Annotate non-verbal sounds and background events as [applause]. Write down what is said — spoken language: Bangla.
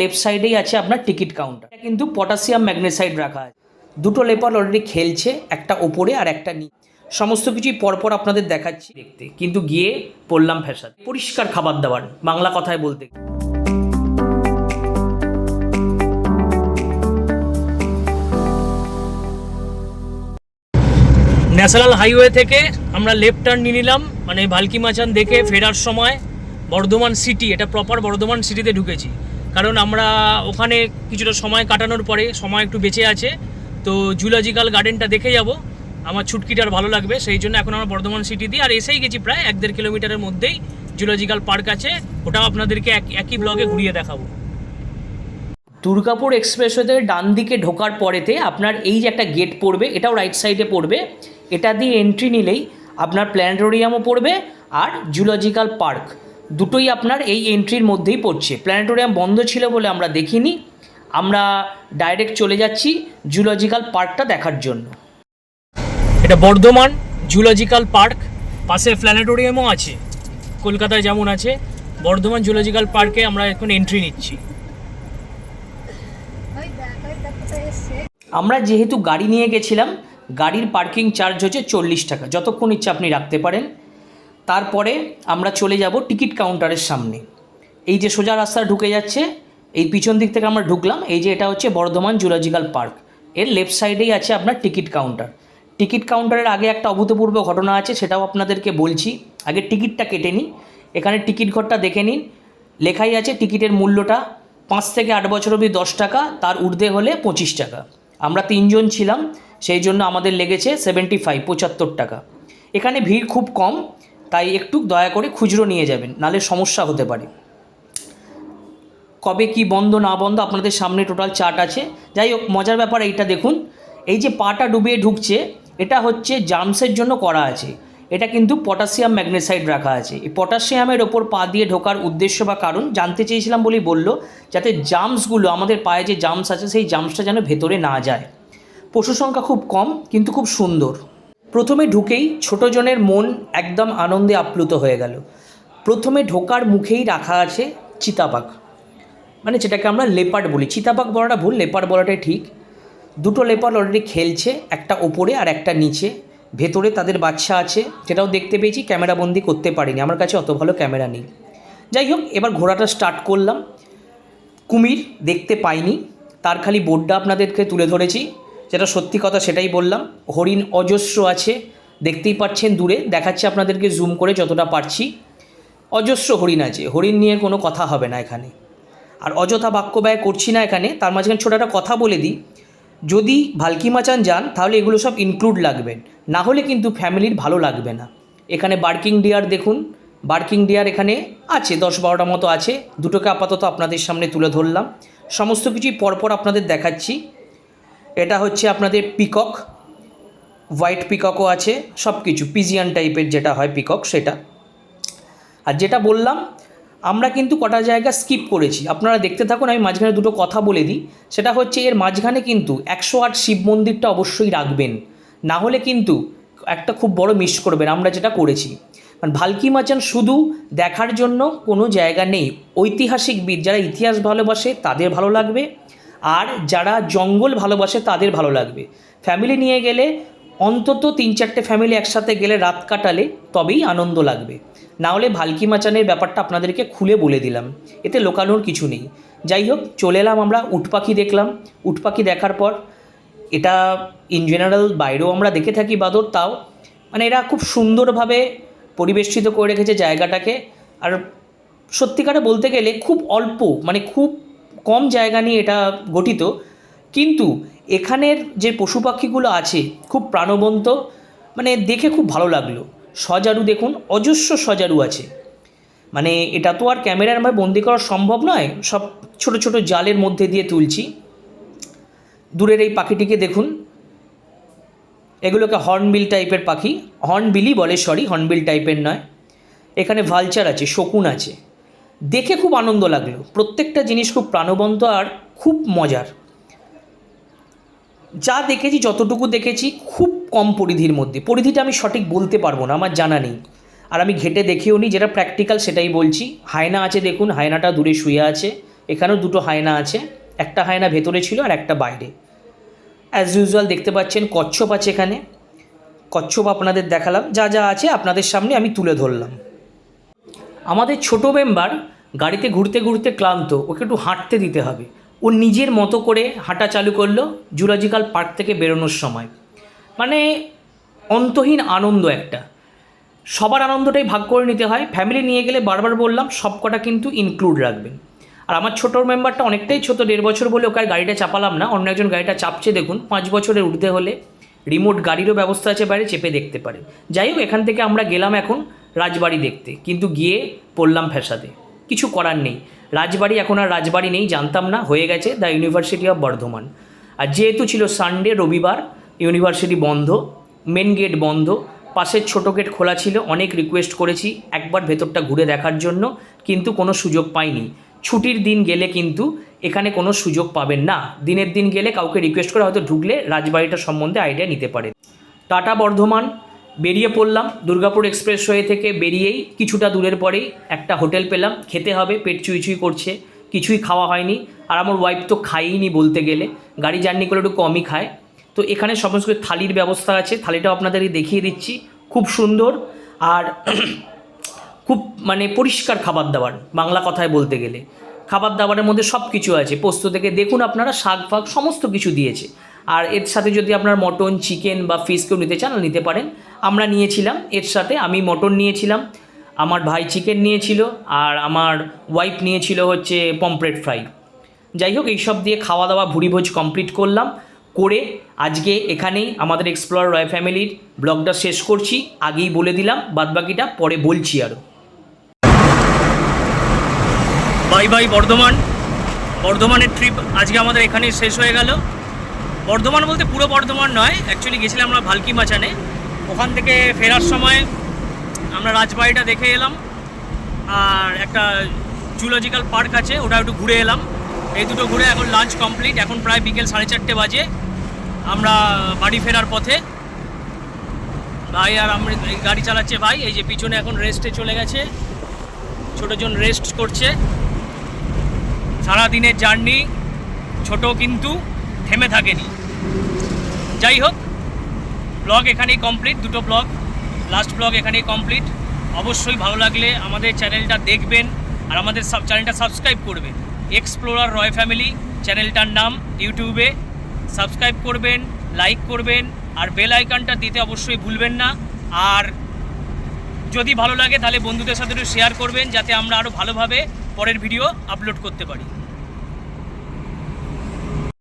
লেফট সাইডেই আছে আপনার টিকিট কাউন্টার। এটা কিন্তু পটাশিয়াম ম্যাগনেসাইড রাখা আছে। দুটো লেপার অলরেডি খেলছে, একটা ওপরে আর একটা নিচে সমস্ত কিছুই পরপর আপনাদের দেখাচ্ছি। দেখতে, কিন্তু গিয়ে পড়লাম ফ্যাশন। পরিষ্কার খাবার দাবার, বাংলা কথায় বলতে। ন্যাশনাল হাইওয়ে থেকে আমরা লেফট টার্ন নিয়ে নিলাম। মানে ভালকি মাচান দেখে ফেরার সময় বর্ধমান সিটি, এটা প্রপার বর্ধমান সিটিতে ঢুকেছি। কারণ আমরা ওখানে কিছুটা সময় কাটানোর পরে, সময় একটু বেঁচে আছে, তো জুলজিক্যাল গার্ডেনটা দেখে যাব। আমার ছুটকিটার ভালো লাগবে, সেই জন্য এখন আমরা বর্ধমান সিটি দিয়ে আর এসেই গেছি প্রায় এক দেড় কিলোমিটারের মধ্যেই জুলজিক্যাল পার্ক আছে। ওটাও আপনাদেরকে এক, একই ব্লগে ঘুরিয়ে দেখাবো। দুর্গাপুর এক্সপ্রেসওয়েতে ডান দিকে ঢোকার পরেতে আপনার এই যে একটা গেট পড়বে, এটাও রাইট সাইডে পড়বে। এটা দিয়ে এন্ট্রি নিলেই আপনার প্ল্যানেটোরিয়ামও পড়বে আর জুলজিক্যাল পার্ক দুটোই আপনার এই এন্ট্রির মধ্যেই পড়ছে। প্ল্যানেটোরিয়াম বন্ধ ছিল বলে আমরা দেখিনি। আমরা ডাইরেক্ট চলে যাচ্ছি জুলজিক্যাল পার্কটা দেখার জন্য। এটা বর্ধমান জুলজিক্যাল পার্ক পাশে প্ল্যানেটোরিয়ামও আছে। কলকাতায় যেমন আছে বর্ধমান জুলজিক্যাল পার্কে আমরা এখন এন্ট্রি নিচ্ছি। আমরা যেহেতু গাড়ি নিয়ে গেছিলাম গাড়ির পার্কিং চার্জ হচ্ছে চল্লিশ টাকা। যতক্ষণ ইচ্ছা আপনি রাখতে পারেন। তারপরে আমরা চলে যাব টিকিট কাউন্টারের সামনে। এই যে সোজা রাস্তা ঢুকে যাচ্ছে, এই পিছন দিক থেকে আমরা ঢুকলাম, এই যে এটা হচ্ছে বর্ধমান জুলজিক্যাল পার্ক। এর লেফট সাইডেই আছে আপনার টিকিট কাউন্টার। টিকিট কাউন্টারের আগে একটা অভূতপূর্ব ঘটনা আছে, সেটাও আপনাদেরকে বলছি। আগে টিকিটটা কেটে নিই, এখানে টিকিট ঘরটা দেখে নিন। লেখাই আছে টিকিটের মূল্যটা পাঁচ থেকে আট বছর অবধি দশ টাকা, তার ঊর্ধ্বে হলে পঁচিশ টাকা। আমরা তিনজন ছিলাম, সেই জন্য আমাদের লেগেছে সেভেন্টি ফাইভ, পঁচাত্তর টাকা। এখানে ভিড় খুব কম তাই একটু দয়া করে খুচরো নিয়ে যাবেন, নালে সমস্যা হতে পারে। কবে কি বন্ধ, না বন্ধ, আপনাদের সামনে টোটাল চার্ট আছে। যাই হোক, মজার ব্যাপার এইটা দেখুন, এই যে পাটা ডুবিয়ে ঢুকছে, এটা হচ্ছে জামসের জন্য করা আছে। এটা কিন্তু পটাশিয়াম ম্যাগনেসাইড রাখা আছে। এই পটাশিয়ামের ওপর পা দিয়ে ঢোকার উদ্দেশ্য বা কারণ জানতে চেয়েছিলাম বলেই বলল, যাতে জামসগুলো, আমাদের পায়ে যে জামস আছে, সেই জামসটা যেন ভেতরে না যায়। পশু সংখ্যা খুব কম, কিন্তু খুব সুন্দর। প্রথমে ঢুকেই ছোটজনের মন একদম আনন্দে আপ্লুত হয়ে গেল। প্রথমে ঢোকার মুখেই রাখা আছে চিতাবাঘ। মানে যেটাকে আমরা লেপার্ড বলি। চিতাবাঘ বলাটা ভুল, লেপার্ড বলাটাই ঠিক। দুটো লেপার্ড অলরেডি খেলছে, একটা ওপরে আর একটা নিচে। ভেতরে তাদের বাচ্চা আছে, যেটাও দেখতে পেয়েছি, ক্যামেরা বন্দি করতে পারিনি। আমার কাছে অত ভালো ক্যামেরা নেই। যাই হোক, এবার ঘোরাটা স্টার্ট করলাম। কুমির দেখতে পাইনি। তার খালি বোর্ডটা আপনাদেরকে তুলে ধরেছি। যেটা সত্যি কথা সেটাই বললাম। হরিণ অজস্র আছে, দেখতেই পাচ্ছেন দূরে। দেখাচ্ছে আপনাদেরকে জুম করে যতটা পারছি। অজস্র হরিণ আছে, হরিণ নিয়ে কোনো কথা হবে না এখানে। আর অযথা বাক্য ব্যয় করছি না এখানে, তার মাঝখানে ছোটো একটা কথা বলে দিই। যদি ভালকি মাচান যান, তাহলে এগুলো সব ইনক্লুড লাগবেন না হলে কিন্তু ফ্যামিলির ভালো লাগবে না। এখানে বার্কিং ডিয়ার দেখুন বার্কিং ডিয়ার এখানে আছে, দশ বারোটা মতো আছে। দুটোকে আপাতত আপনাদের সামনে তুলে ধরলাম। সমস্ত কিছুই পরপর আপনাদের দেখাচ্ছি। এটা হচ্ছে আপনাদের পিকক হোয়াইট পিককও আছে সব কিছু পিজিয়ান টাইপের যেটা হয় পিকক সেটা। আর যেটা বললাম, আমরা কিন্তু কটা জায়গা স্কিপ করেছি। আপনারা দেখতে থাকুন, আমি মাঝখানে দুটো কথা বলে দিই। সেটা হচ্ছে, এর মাঝখানে কিন্তু একশো আট শিব মন্দিরটা অবশ্যই রাখবেন। না হলে কিন্তু একটা খুব বড় মিস করবেন, আমরা যেটা করেছি। কারণ ভালকি মাচান শুধু দেখার জন্য কোনো জায়গা নেই। ঐতিহাসিকবিদ যারা ইতিহাস ভালোবাসে, তাদের ভালো লাগবে। আর যারা জঙ্গল ভালোবাসে তাদের ভালো লাগবে। ফ্যামিলি নিয়ে গেলে অন্তত তিন চারটে ফ্যামিলি একসাথে গেলে রাত কাটালে তবেই আনন্দ লাগবে। না হলে ভালকি মাচানের ব্যাপারটা আপনাদেরকে খুলে বলে দিলাম। এতে লোকানোর কিছু নেই। যাই হোক, চলে এলাম আমরা উট পাখি দেখলাম। উট পাখি দেখার পর এটা ইন জেনারেল বাইরেও আমরা দেখে থাকি বাদর, তাও মানে এরা খুব সুন্দরভাবে পরিবেষ্টিত করে রেখেছে জায়গাটাকে। আর সত্যিকারে বলতে গেলে খুব অল্প মানে খুব কম জায়গা নিয়ে এটা গঠিত। কিন্তু এখানের যে পশু পাখিগুলো আছে, খুব প্রাণবন্ত মানে দেখে খুব ভালো লাগল। সজারু দেখুন, অজস্র সজারু আছে। মানে এটা তো আর ক্যামেরার আমার বন্দি করা সম্ভব নয়, সব ছোট ছোট জালের মধ্যে দিয়ে তুলছি। দূরের এই পাখিটিকে দেখুন। এগুলোকে হর্নবিল টাইপের পাখি, হর্নবিলই বলে, সরি, হর্নবিল টাইপের নয়। এখানে ভালচার আছে, শকুন আছে। দেখে খুব আনন্দ লাগল। প্রত্যেকটা জিনিস খুব প্রাণবন্ত আর খুব মজার। যা দেখেছি, যতটুকু দেখেছি, খুব কম পরিধির মধ্যে। পরিধিটা আমি সঠিক বলতে পারব না, আমার জানা নেই। আর আমি ঘেটে দেখেও নি, যেটা প্র্যাকটিক্যাল সেটাই বলছি। হায়না আছে দেখুন, হায়নাটা দূরে শুয়ে আছে। এখানেও দুটো হায়না আছে, একটা হায়না ভেতরে ছিল আর একটা বাইরে। অ্যাজ ইউজুয়াল দেখতে পাচ্ছেন, কচ্ছপ আছে এখানে। কচ্ছপ আপনাদের দেখালাম। যা যা আছে আপনাদের সামনে আমি তুলে ধরলাম। আমাদের ছোট মেম্বার গাড়িতে ঘুরতে ঘুরতে ক্লান্ত, ওকে একটু হাঁটতে দিতে হবে। ও নিজের মতো করে হাঁটা চালু করল জুলজিক্যাল পার্ক থেকে বেরোনোর সময়। মানে অন্তহীন আনন্দ একটা। সবার আনন্দটাই ভাগ করে নিতে হয়। ফ্যামিলি নিয়ে গেলে বারবার বললাম, সব কটা কিন্তু ইনক্লুড রাখবেন। আর আমার ছোটোর মেম্বারটা অনেকটাই ছোটো, দেড় বছর বলে ওকে আর গাড়িটা চাপালাম না। অন্য একজন গাড়িটা চাপছে, দেখুন, পাঁচ বছরের ঊর্ধ্বে হলে। রিমোট গাড়িরও ব্যবস্থা আছে, বাইরে চেপে দেখতে পারে। যাই হোক, এখান থেকে আমরা গেলাম এখন রাজবাড়ি দেখতে। কিন্তু গিয়ে পড়লাম ফ্যাসাদে। কিছু করার নেই। রাজবাড়ি এখন আর রাজবাড়ি নেই, জানতাম না, হয়ে গেছে দ্য ইউনিভার্সিটি অফ বর্ধমান। আর যেহেতু ছিল সানডে, রবিবার, ইউনিভার্সিটি বন্ধ, মেন গেট বন্ধ, পাশের ছোটো গেট খোলা ছিল, অনেক রিকোয়েস্ট করেছি একবার ভেতরটা ঘুরে দেখার জন্য, কিন্তু কোনো সুযোগ পাইনি। ছুটির দিন গেলে কিন্তু এখানে কোনো সুযোগ পাবেন না। দিনের দিন গেলে কাউকে রিকোয়েস্ট করে হয়তো ঢুকলে রাজবাড়িটা সম্বন্ধে আইডিয়া নিতে পারে টাটা বর্ধমান। বেরিয়ে পড়লাম দুর্গাপুর এক্সপ্রেসওয়ে থেকে বেরিয়েই কিছুটা দূরের পরেই একটা হোটেল পেলাম। খেতে হবে, পেট চুই চুই করছে, কিছুই খাওয়া হয়নি। আর আমার ওয়াইফ তো খাইনি বলতে গেলে। গাড়ি জার্নি করে একটু কমই খায়। তো এখানে সমস্ত থালির ব্যবস্থা আছে, থালিটাও আপনাদেরকে দেখিয়ে দিচ্ছি। খুব সুন্দর আর [clears throat] খুব মানে পরিষ্কার খাবার দাবার, বাংলা কথায় বলতে গেলে। খাবার দাবারের মধ্যে সব কিছু আছে। পোস্ত থেকে দেখুন আপনারা, শাক ফাক সমস্ত কিছু দিয়েছে। আর এর সাথে যদি আপনার মটন চিকেন বা ফিশ কেউ নিতে চান, নিতে পারেন। আমরা নিয়েছিলাম, এর সাথে আমি মটন নিয়েছিলাম, আমার ভাই চিকেন নিয়েছিল, আর আমার ওয়াইফ নিয়েছিল হচ্ছে পমপ্লেট ফ্রাই যাই হোক, এইসব দিয়ে খাওয়া দাওয়া ভুড়িভোজ কমপ্লিট করলাম, করে আজকে এখানেই আমাদের এক্সপ্লোর রয় ফ্যামিলির ব্লগটা শেষ করছি, আগেই বলে দিলাম, বাদবাকিটা পরে বলছি আরও বাই বাই বর্ধমান, বর্ধমানের ট্রিপ আজকে আমাদের এখানেই শেষ হয়ে গেল। বর্ধমান বলতে পুরো বর্ধমান নয় অ্যাকচুয়ালি গেছিলাম আমরা ভালকি মাচানে ওখান থেকে ফেরার সময় আমরা রাজবাড়িটা দেখে এলাম। আর একটা জুলজিক্যাল পার্ক আছে, ওটা একটু ঘুরে এলাম। এই দুটো ঘুরে এখন লাঞ্চ কমপ্লিট এখন প্রায় বিকেল সাড়ে চারটে বাজে। আমরা বাড়ি ফেরার পথে। ভাই আর আমরা গাড়ি চালাচ্ছে ভাই, এই যে পিছনে এখন রেস্টে চলে গেছে। ছোটোজন রেস্ট করছে। সারাদিনের জার্নি, ছোট কিন্তু থেমে থাকেনি। যাই হোক ব্লগ এখানেই কমপ্লিট দুটো ব্লগ। লাস্ট ব্লগ এখানেই কমপ্লিট অবশ্যই ভালো লাগলে আমাদের চ্যানেলটা দেখবেন আর আমাদের সাব চ্যানেলটা সাবস্ক্রাইব করবেন। এক্সপ্লোরার রয় ফ্যামিলি চ্যানেলটার নাম ইউটিউবে সাবস্ক্রাইব করবেন লাইক করবেন, আর বেল আইকনটা দিতে অবশ্যই ভুলবেন না। আর যদি ভালো লাগে তাহলে বন্ধুদের সাথে একটু শেয়ার করবেন, যাতে আমরা আরও ভালোভাবে পরের ভিডিও আপলোড করতে পারি।